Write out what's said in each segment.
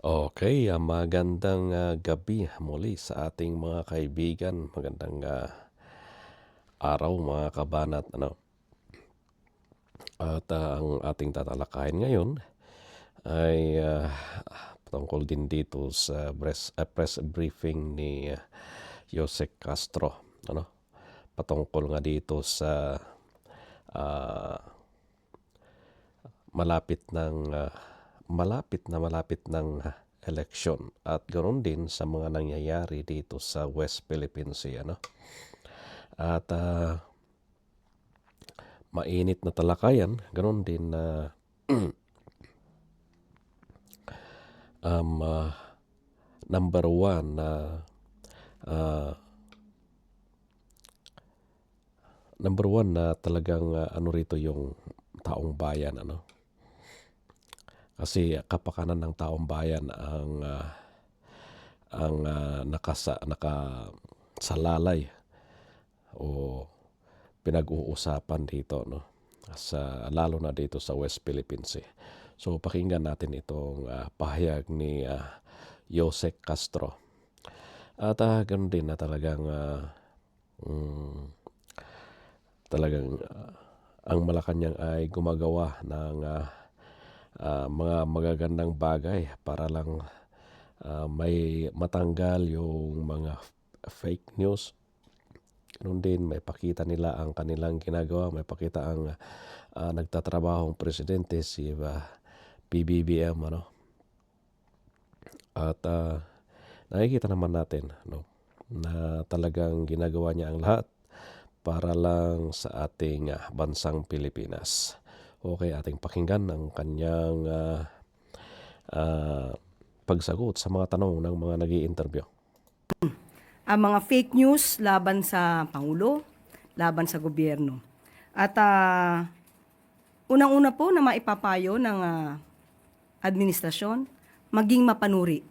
Okay, ah, magandang ah, gabi muli sa ating mga kaibigan. Magandang ah, araw mga kabanat. Ano? At ah, ang ating tatalakayin ngayon ay ah, tungkol din dito sa press, ah, press briefing ni ah, Jose Castro. Ano? Patungkol nga dito sa ah, malapit ng ah, malapit na malapit ng eleksyon. At ganoon din sa mga nangyayari dito sa West Philippine Sea ano? At ah, mainit na talakayan ganoon din na um, ah, number one na ah, number one na talagang ah, ano rito yung taong bayan ano kasi kapakanan ng taong bayan ang ah, ang ah, nakasa nakasalalay o pinag-uusapan dito no sa lalo na dito sa West Philippine Sea. So pakinggan natin itong ah, pahayag ni ah, Jose Castro. At uh, ganoon din na talagang ah, mm, talagang ah, ang Malacanang ay gumagawa ng ah, ah, mga magagandang bagay para lang ah, may matanggal yung mga fake news. Ganun din, may pakita nila ang kanilang ginagawa, may pakita ang ah, nagtatrabahong presidente si ah, PBBM ano. At ah, nakikita naman natin no na talagang ginagawa niya ang lahat para lang sa ating bansang Pilipinas. Okay, ating pakinggan ang kanyang ah, ah, pagsagot sa mga tanong ng mga nag interview ang mga fake news laban sa Pangulo, laban sa gobyerno. At ah, unang-una po na maipapayo ng ah, administrasyon, maging mapanuri.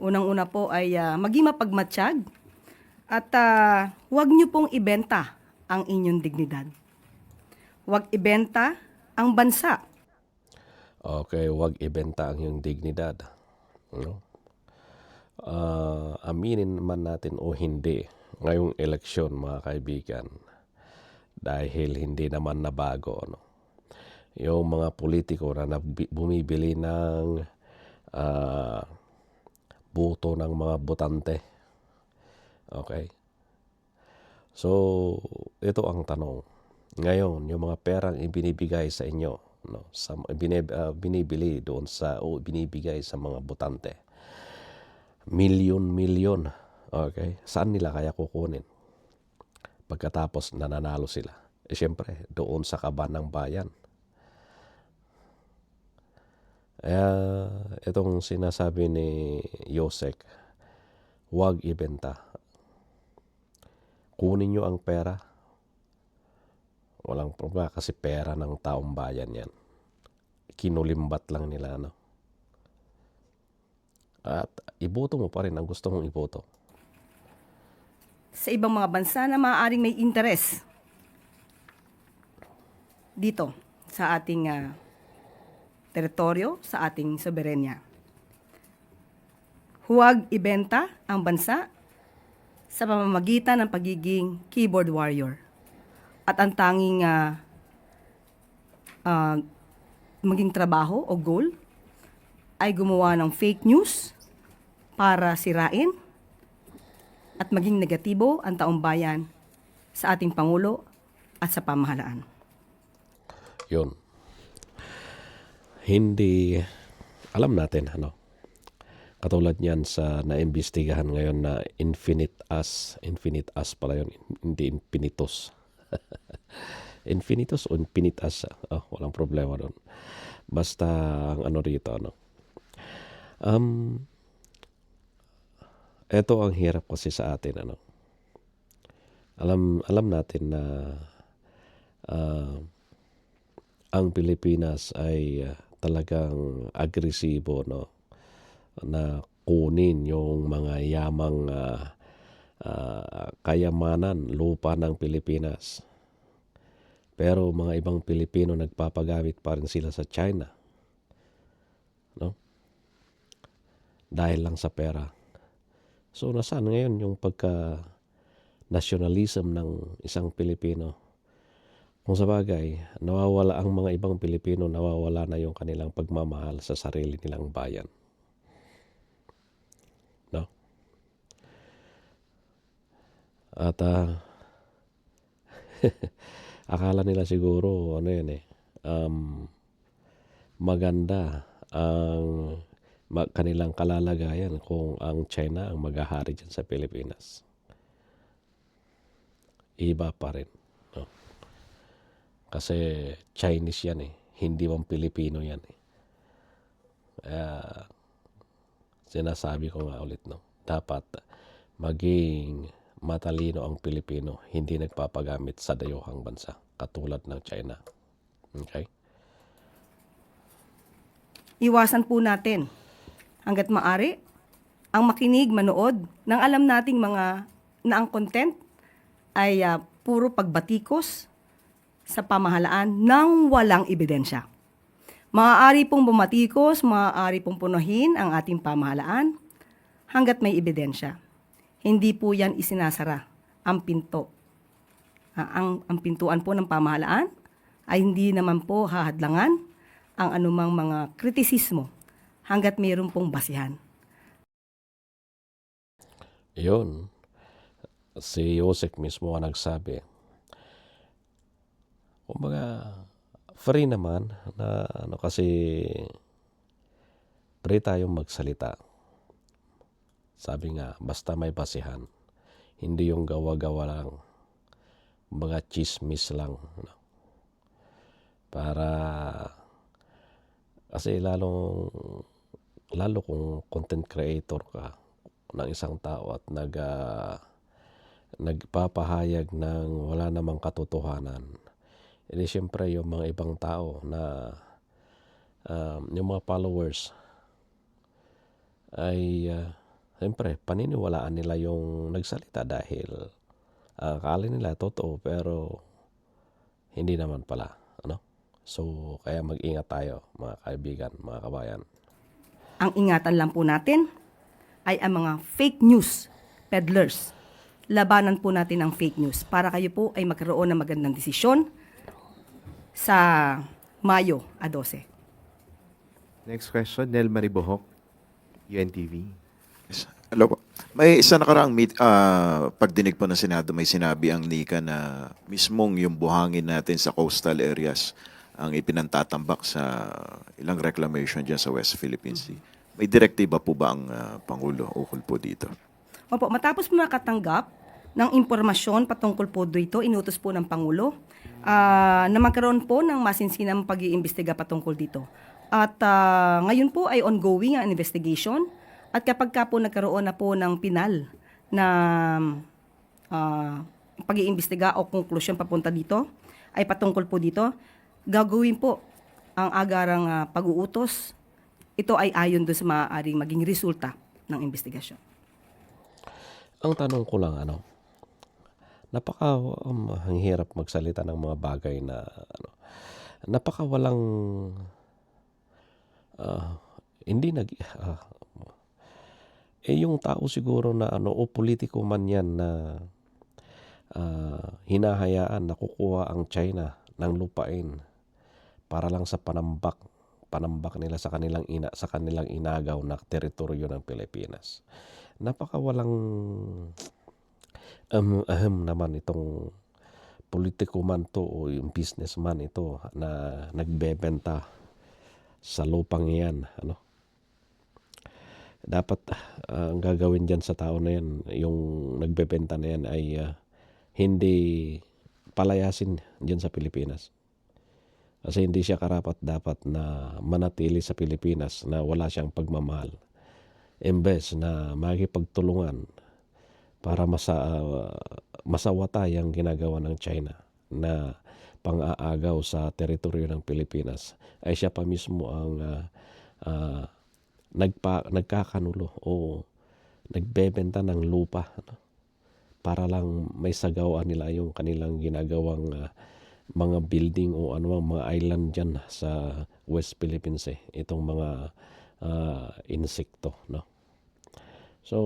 Unang-una po ay ah, maging mapagmatsyag at ah, huwag niyo pong ibenta ang inyong dignidad. Huwag ibenta ang bansa. Okay, wag ibenta ang iyong dignidad. No? Ah, aminin man natin o hindi ngayong eleksyon mga kaibigan dahil hindi naman nabago no yung mga politiko na bumibili ng ah, buto ng mga botante okay so ito ang tanong ngayon yung mga perang ibinibigay sa inyo no sa binib, ah, binibili doon sa o binibigay sa mga botante milyon-milyon. Okay? Saan nila kaya kukunin? Pagkatapos nananalo sila. Eh syempre, doon sa kaban ng bayan. Kaya itong sinasabi ni Yosek, huwag ibenta. Kunin nyo ang pera. Walang problema kasi pera ng taong bayan yan. Kinulimbat lang nila, ano? At iboto mo pa rin ang gusto mong iboto. sa ibang mga bansa na maaaring may interes dito sa ating ah, teritoryo, sa ating soberenya. Huwag ibenta ang bansa sa pamamagitan ng pagiging keyboard warrior. At ang tanging ah, ah, maging trabaho o goal ay gumawa ng fake news para sirain at maging negatibo ang taong bayan sa ating Pangulo at sa pamahalaan. Yun. Hindi, alam natin, ano, katulad niyan sa naimbestigahan ngayon na infinite as, infinite as pala yun, hindi infinitus. infinitus o infinite as, oh, walang problema doon. Basta ang ano rito, ano. Um, eto ang hirap kasi sa atin, ano. Alam, alam natin na ah, ang Pilipinas ay ah, talagang agresibo no na kunin yung mga yamang ah, ah, kayamanan lupa ng Pilipinas. Pero mga ibang Pilipino nagpapagamit pa rin sila sa China. No? dahil lang sa pera. So nasaan ngayon yung pagka nationalism ng isang Pilipino? Kung sa bagay, nawawala ang mga ibang Pilipino, nawawala na yung kanilang pagmamahal sa sarili nilang bayan. No? At ah, akala nila siguro, ano yun eh, um, maganda ang ma- kanilang kalalagayan kung ang China ang maghahari dyan sa Pilipinas. Iba pa rin. No? Kasi Chinese yan eh. Hindi man Pilipino yan eh. Kaya sinasabi ko nga ulit no. Dapat maging matalino ang Pilipino. Hindi nagpapagamit sa dayuhang bansa. Katulad ng China. Okay? Iwasan po natin hanggat maari ang makinig, manood nang alam nating mga na ang content ay ah, puro pagbatikos sa pamahalaan nang walang ebidensya. Maaari pong bumatikos, maaari pong punuhin ang ating pamahalaan hanggat may ebidensya. Hindi po yan isinasara ang pinto. Ah, ang, ang pintuan po ng pamahalaan ay hindi naman po hahadlangan ang anumang mga kritisismo hanggat mayroon pong basihan. Yun. Si Yosek mismo ang nagsabi. Kumbaga, free naman na ano kasi free tayong magsalita. Sabi nga, basta may basihan. Hindi yung gawa-gawa lang. Kumbaga, chismis lang. no? Para kasi lalong lalo kung content creator ka ng isang tao at nag ah, nagpapahayag ng wala namang katotohanan. Edi syempre yung mga ibang tao na um, yung mga followers ay uh, syempre paniniwalaan nila yung nagsalita dahil uh, akala nila totoo pero hindi naman pala ano so kaya mag-ingat tayo mga kaibigan mga kabayan Ang ingatan lang po natin ay ang mga fake news peddlers. Labanan po natin ang fake news para kayo po ay magkaroon ng magandang desisyon sa Mayo a 12. Next question, Nel Maribohok, UNTV. Hello po. May isa nakaraang meet, ah, pagdinig po ng Senado, may sinabi ang NICA na mismong yung buhangin natin sa coastal areas ang ipinantatambak sa ilang reclamation dyan sa West Philippine Sea. May direktiba po ba ang ah, Pangulo ukol po dito? Opo, matapos po nakatanggap ng impormasyon patungkol po dito, inutos po ng Pangulo ah, na magkaroon po ng masinsinang pag-iimbestiga patungkol dito. At ah, ngayon po ay ongoing ang investigation at kapag ka po nagkaroon na po ng pinal na ah, pag-iimbestiga o konklusyon papunta dito, ay patungkol po dito, gagawin po ang agarang ah, pag-uutos. Ito ay ayon doon sa maaaring maging resulta ng investigasyon. Ang tanong ko lang ano, napaka um, ang hirap magsalita ng mga bagay na ano, napaka walang ah, hindi nag ah, eh yung tao siguro na ano o politiko man yan na ah, hinahayaan na kukuha ang China ng lupain para lang sa panambak panambak nila sa kanilang ina sa kanilang inagaw na teritoryo ng Pilipinas. Napaka walang um, ahem naman itong politiko man to o yung businessman ito na nagbebenta sa lupang iyan ano dapat ah, ang gagawin diyan sa tao na yan yung nagbebenta na yan ay ah, hindi palayasin diyan sa Pilipinas. Kasi hindi siya karapat dapat na manatili sa Pilipinas na wala siyang pagmamahal. Imbes na makipagtulungan para masa, masawata yung ginagawa ng China na pang-aagaw sa teritoryo ng Pilipinas ay siya pa mismo ang ah, ah, nagpa, nagkakanulo o nagbebenta ng lupa ano, para lang may sagawaan nila yung kanilang ginagawang ah, mga building o anumang mga island dyan sa West Philippines eh. Itong mga ah, insekto, no? So,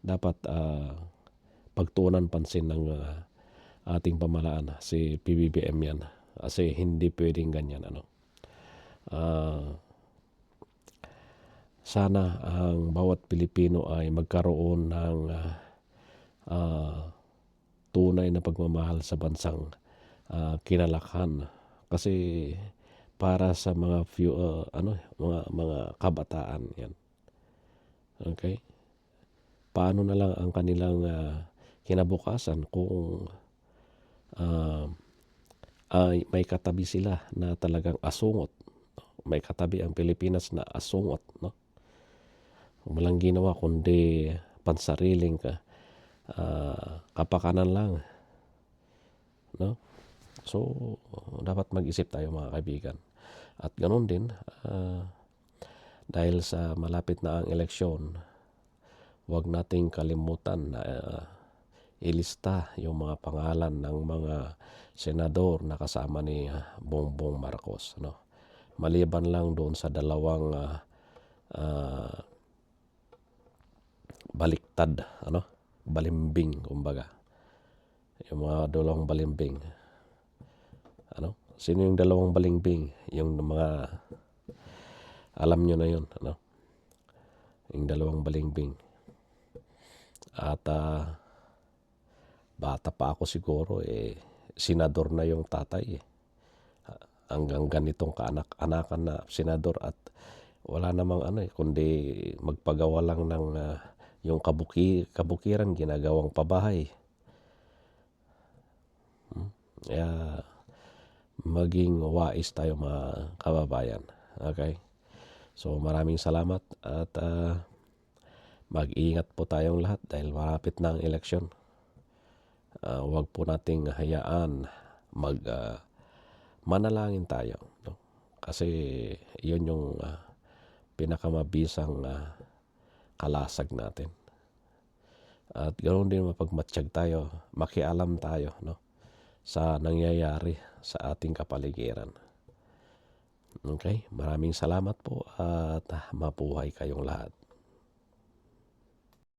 dapat ah, pagtuunan pansin ng ah, ating pamalaan si PBBM yan. Kasi hindi pwedeng ganyan. Ano. Ah, sana ang bawat Pilipino ay magkaroon ng ah, ah, tunay na pagmamahal sa bansang ah, kinalakhan. Kasi para sa mga few ah, ano mga mga kabataan yan. Okay? Paano na lang ang kanilang ah, kinabukasan kung ah, ay may katabi sila na talagang asungot? May katabi ang Pilipinas na asungot no walang ginawa kundi pansariling ka ah, kapakanan lang. No? So dapat mag-isip tayo mga kaibigan. At ganoon din ah, dahil sa malapit na ang eleksyon huwag nating kalimutan na ah, ilista yung mga pangalan ng mga senador na kasama ni Bongbong Marcos no? Maliban lang doon sa dalawang ah, ah, baliktad ano? Balimbing kumbaga. Yung mga dalawang balimbing. Ano? Sino yung dalawang balimbing? Yung mga alam nyo na yun ano? Yung dalawang balimbing. At ah, bata pa ako siguro eh senador na yung tatay eh. Hanggang ganitong kaanak-anakan na senador at wala namang ano eh, kundi magpagawa lang ng ah, yung kabuki, kabukiran ginagawang pabahay. Hmm? Kaya maging wais tayo mga kababayan. Okay? So maraming salamat at ah, mag-ingat po tayong lahat dahil malapit na ang eleksyon. Ah, huwag po nating hayaan mag ah, manalangin tayo. No? Kasi yun yung ah, pinakamabisang ah, kalasag natin. At ganoon din mapagmatsyag tayo, makialam tayo no, sa nangyayari sa ating kapaligiran. Okay, maraming salamat po at mabuhay kayong lahat.